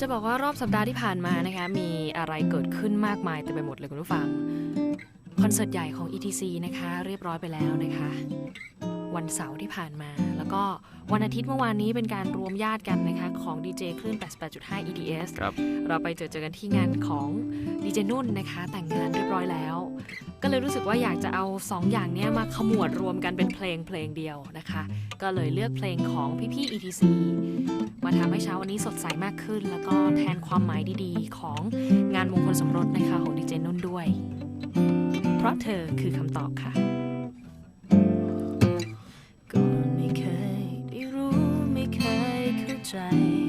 จะบอกว่ารอบสัปดาห์ที่ผ่านมานะคะ มีอะไรเกิดขึ้นมากมายเต็มไปหมดเลยคุณผู้ฟัง คอนเสิร์ตใหญ่ของ ETC นะคะ เรียบร้อยไปแล้วนะคะ วันเสาร์ที่ผ่านมา แล้วก็วันอาทิตย์เมื่อวานนี้เป็นการรวมญาติกันนะคะ ของดีเจคลื่น 88.5 EDS ครับเราไปเจอเจอกันที่งานของดีเจนุ่นนะคะ แต่งงานเรียบร้อยแล้ว ก็เลยรู้สึกว่าอยากจะเอาสองอย่างเนี้ยมาขมวดรวมกันเป็นเพลงเพลงเดียวนะคะ ก็เลยเลือกเพลงของพี่ๆ ETC มาทำให้เช้าวันนี้สดใสมากขึ้น แล้วก็แทนความหมายดีๆ ของงานมงคลสมรสนะคะของดีเจนุ่นด้วย เพราะเธอคือคำตอบค่ะ ย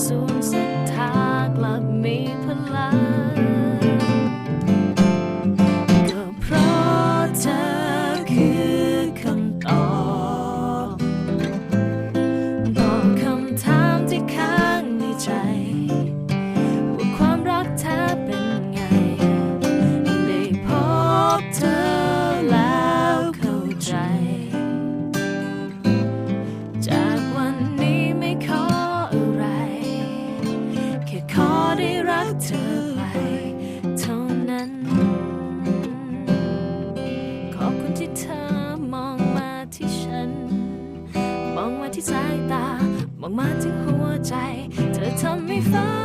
ใได้รักเธอไปเท่านั้น ขอบคุณที่เธอมองมาที่ฉัน มองมาที่สายตา มองมาที่หัวใจ เธอทำให้ฝัน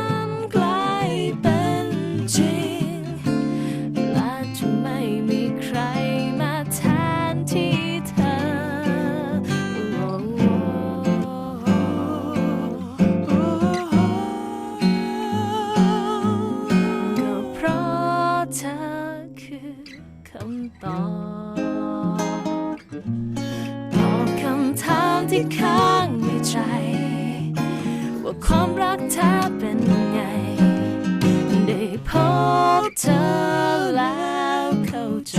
ความรักแท้เป็นไง ได้พบเธอแล้วเข้าใจ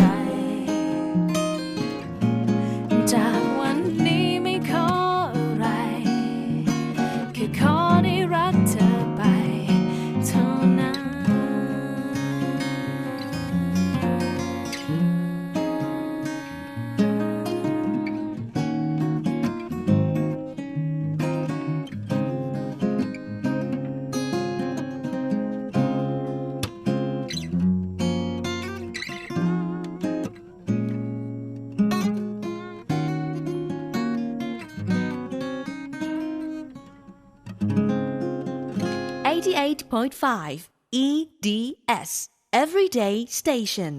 จากวันนี้ไม่ขออะไร แค่ขอได้ 88.5 EDS Everyday Station